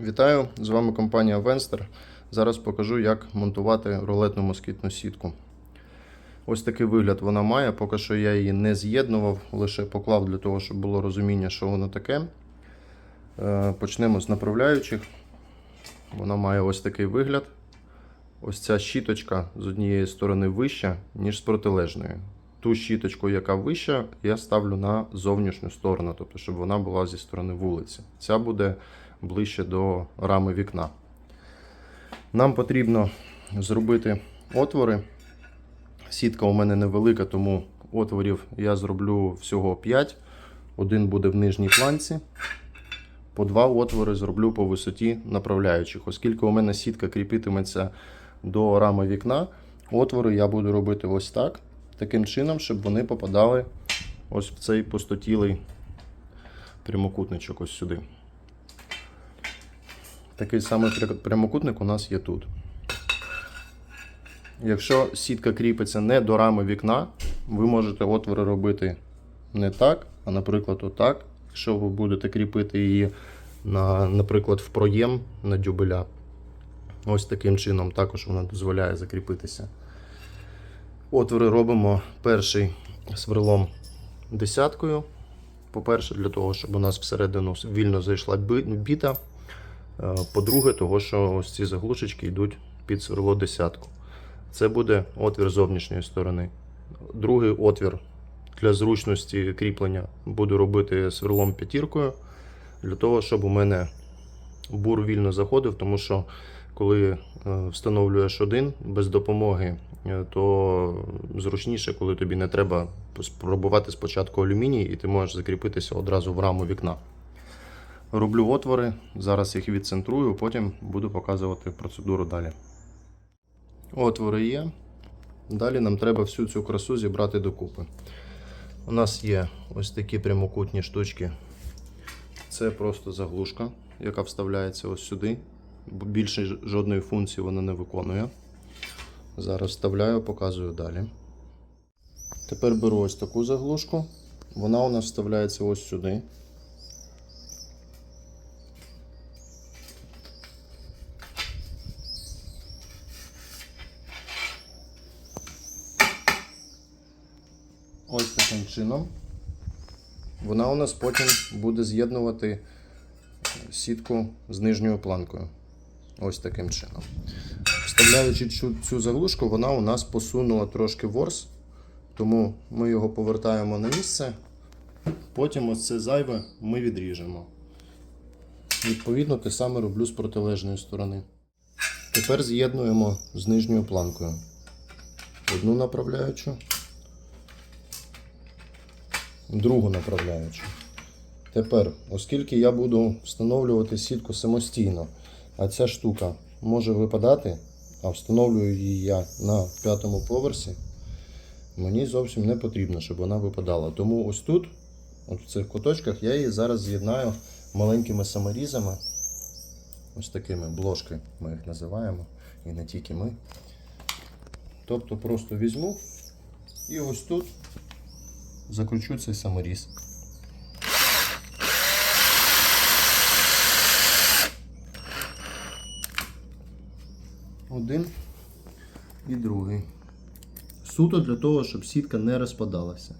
Вітаю! З вами компанія Венстер. Зараз покажу, як монтувати рулетну москітну сітку. Ось такий вигляд вона має. Поки що я її не з'єднував, лише поклав для того, щоб було розуміння, що воно таке. Е, Почнемо з направляючих. Вона має ось такий вигляд. Ось ця щіточка з однієї сторони вища, ніж з протилежної. Ту щіточку, яка вища, я ставлю на зовнішню сторону, тобто, щоб вона була зі сторони вулиці. Ця буде ближче до рами вікна. Нам потрібно зробити отвори. Сітка у мене невелика, тому отворів я зроблю всього 5. Один буде в нижній планці. По два отвори зроблю по висоті направляючих. Оскільки у мене сітка кріпитиметься до рами вікна, отвори я буду робити ось так. Таким чином, щоб вони попадали ось в цей пустотілий прямокутничок ось сюди. Такий самий прямокутник у нас є тут. Якщо сітка кріпиться не до рами вікна, ви можете отвори робити не так, а наприклад, отак. Якщо ви будете кріпити її, на, наприклад, в проєм на дюбеля. Ось таким чином також вона дозволяє закріпитися. Отвори робимо перший сверлом десяткою. По-перше, для того, щоб у нас всередину вільно зайшла біта. Е, По-друге, того, що ось ці заглушечки йдуть під сверло десятку. Це буде отвір зовнішньої сторони. Другий отвір для зручності кріплення буду робити сверлом п'ятіркою, для того, щоб у мене бур вільно заходив, тому що коли е, встановлюєш один без допомоги, е, то зручніше, коли тобі не треба спробувати спочатку алюміній, і ти можеш закріпитися одразу в раму вікна. Роблю отвори, зараз їх відцентрую, потім буду показувати процедуру далі. Отвори є. Далі нам треба всю цю красу зібрати докупи. У нас є ось такі прямокутні штучки. Це просто заглушка, яка вставляється ось сюди. Більше жодної функції вона не виконує. Зараз вставляю, показую далі. Тепер беру ось таку заглушку. Вона у нас вставляється ось сюди. Ось таким чином. Вона у нас потім буде з'єднувати сітку з нижньою планкою. Ось таким чином. Вставляючи цю, цю заглушку, вона у нас посунула трошки ворс, тому ми його повертаємо на місце. Потім ось це зайве ми відріжемо. Відповідно, те саме роблю з протилежної сторони. Тепер з'єднуємо з нижньою планкою. Одну направляючу, другу направляючу. Тепер, оскільки я буду встановлювати сітку самостійно, а ця штука може випадати, а встановлюю її я на п'ятому поверсі, мені зовсім не потрібно, щоб вона випадала. Тому ось тут, от в цих куточках, я її зараз з'єднаю маленькими саморізами, ось такими бложки ми їх називаємо, і не тільки ми. Тобто просто візьму і ось тут закручу цей саморіз. Один і другий. Суто для того, щоб сітка не розпадалася.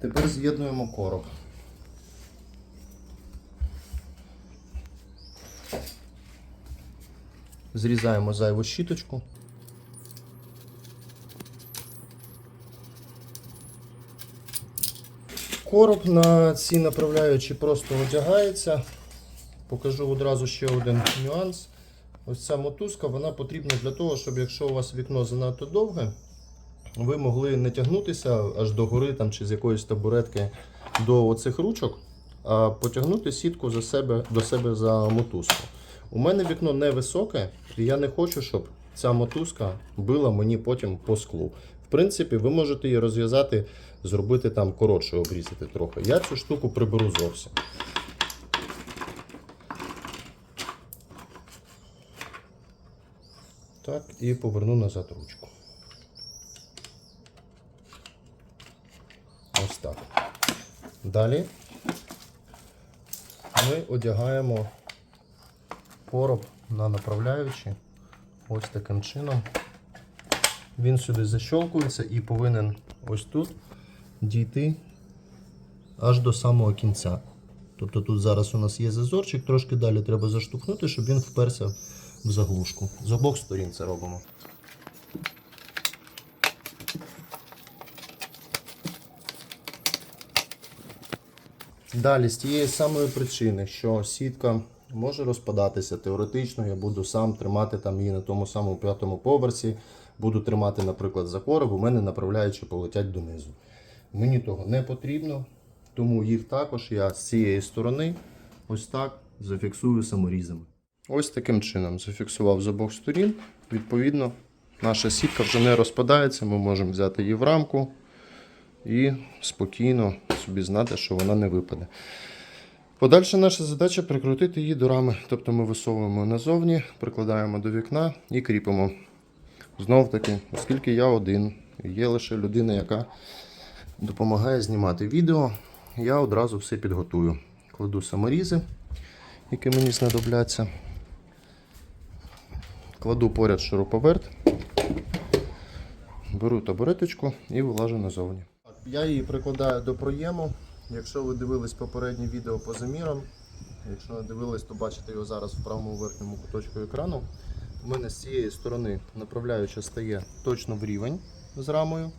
Тепер з'єднуємо короб. Зрізаємо зайву щіточку. Короб на ці направляючі просто одягається. Покажу одразу ще один нюанс. Ось ця мотузка вона потрібна для того, щоб якщо у вас вікно занадто довге, ви могли не тягнутися аж до гори там, чи з якоїсь табуретки до оцих ручок, а потягнути сітку за себе, до себе за мотузку. У мене вікно невисоке, і я не хочу, щоб ця мотузка била мені потім по склу. В принципі, ви можете її розв'язати, зробити там коротше, обрізати трохи. Я цю штуку приберу зовсім. Так, і поверну назад ручку. Ось так. Далі ми одягаємо короб на направляючі ось таким чином. Він сюди защолкується і повинен ось тут дійти аж до самого кінця. Тобто тут зараз у нас є зазорчик, трошки далі треба заштовхнути, щоб він вперся в заглушку. З обох сторін це робимо. Далі, з тієї самої причини, що сітка може розпадатися теоретично, я буду сам тримати там її на тому самому п'ятому поверсі, буду тримати, наприклад, за короб, у мене направляючи полетять донизу. Мені того не потрібно, тому їх також я з цієї сторони ось так зафіксую саморізами. Ось таким чином зафіксував з обох сторін. Відповідно, наша сітка вже не розпадається, ми можемо взяти її в рамку і спокійно собі знати, що вона не випаде. Подальша наша задача прикрутити її до рами. Тобто ми висовуємо назовні, прикладаємо до вікна і кріпимо. Знов таки, оскільки я один, є лише людина, яка допомагає знімати відео, я одразу все підготую. Кладу саморізи, які мені знадобляться. Кладу поряд шуруповерт, беру табуреточку і вилажу назовні. Я її прикладаю до проєму. Якщо ви дивились попереднє відео по замірам, якщо не дивились, то бачите його зараз в правому верхньому куточку екрану. У мене з цієї сторони направляюча стає точно в рівень з рамою.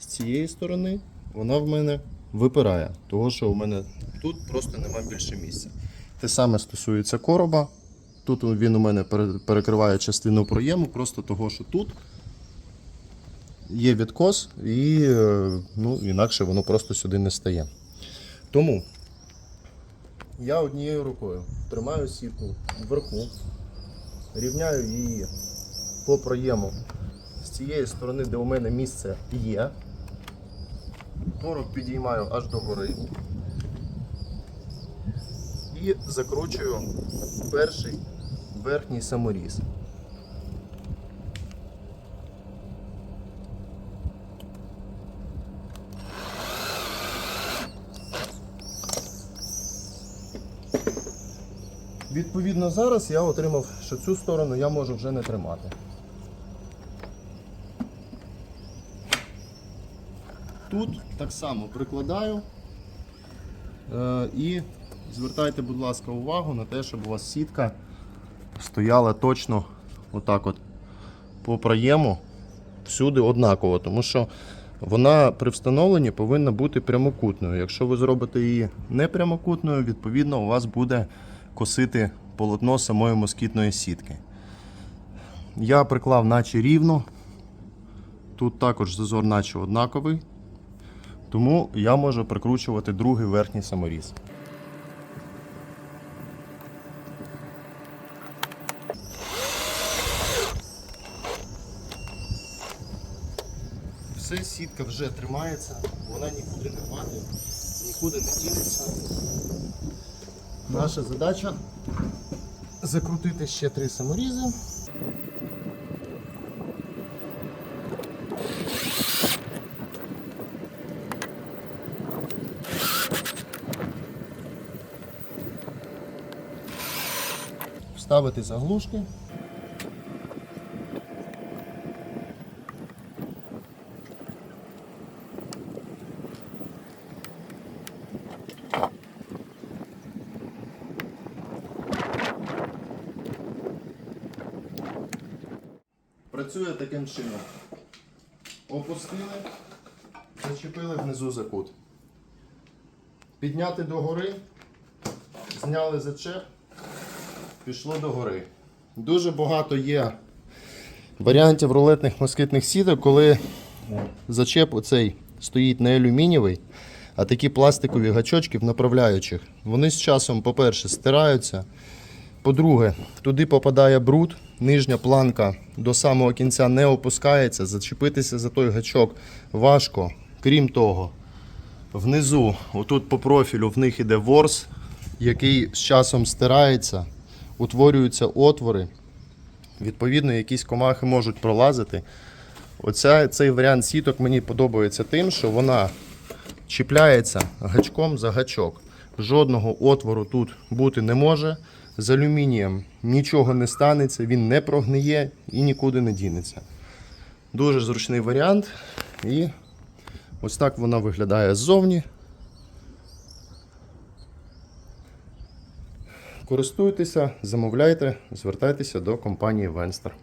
З цієї сторони вона в мене випирає, того що у мене тут просто нема більше місця. Те саме стосується короба. Тут він у мене перекриває частину проєму, просто того, що тут є відкос, і е, ну, інакше воно просто сюди не стає. Тому я однією рукою тримаю сітку вверху, рівняю її по проєму з цієї сторони, де у мене місце є. Короб підіймаю аж до гори. І закручую перший верхній саморіз. Відповідно, зараз я отримав, що цю сторону я можу вже не тримати. Тут так само прикладаю е, і звертайте, будь ласка, увагу на те, щоб у вас сітка стояла точно отак от по проєму всюди однаково, тому що вона при встановленні повинна бути прямокутною. Якщо ви зробите її не прямокутною, відповідно у вас буде косити полотно самої москітної сітки. Я приклав наче рівно. Тут також зазор наче однаковий. Тому я можу прикручувати другий верхній саморіз. Все, сітка вже тримається, вона нікуди не падає, нікуди не дінеться. Наша задача закрутити ще три саморізи. Вставити заглушки. Працює таким чином. Опустили, зачепили внизу за кут. Підняти догори, зняли зачеп, пішло догори. Дуже багато є варіантів рулетних москитних сіток, коли зачеп оцей стоїть не алюмінієвий, а такі пластикові гачочки в направляючих. Вони з часом, по-перше, стираються. По-друге, туди попадає бруд, нижня планка до самого кінця не опускається, зачепитися за той гачок важко. Крім того, внизу, отут по профілю, в них іде ворс, який з часом стирається, утворюються отвори. Відповідно, якісь комахи можуть пролазити. Оця, цей варіант сіток мені подобається тим, що вона чіпляється гачком за гачок. Жодного отвору тут бути не може. З алюмінієм нічого не станеться, він не прогниє і нікуди не дінеться. Дуже зручний варіант. І ось так вона виглядає ззовні. Користуйтеся, замовляйте, звертайтеся до компанії Венстер.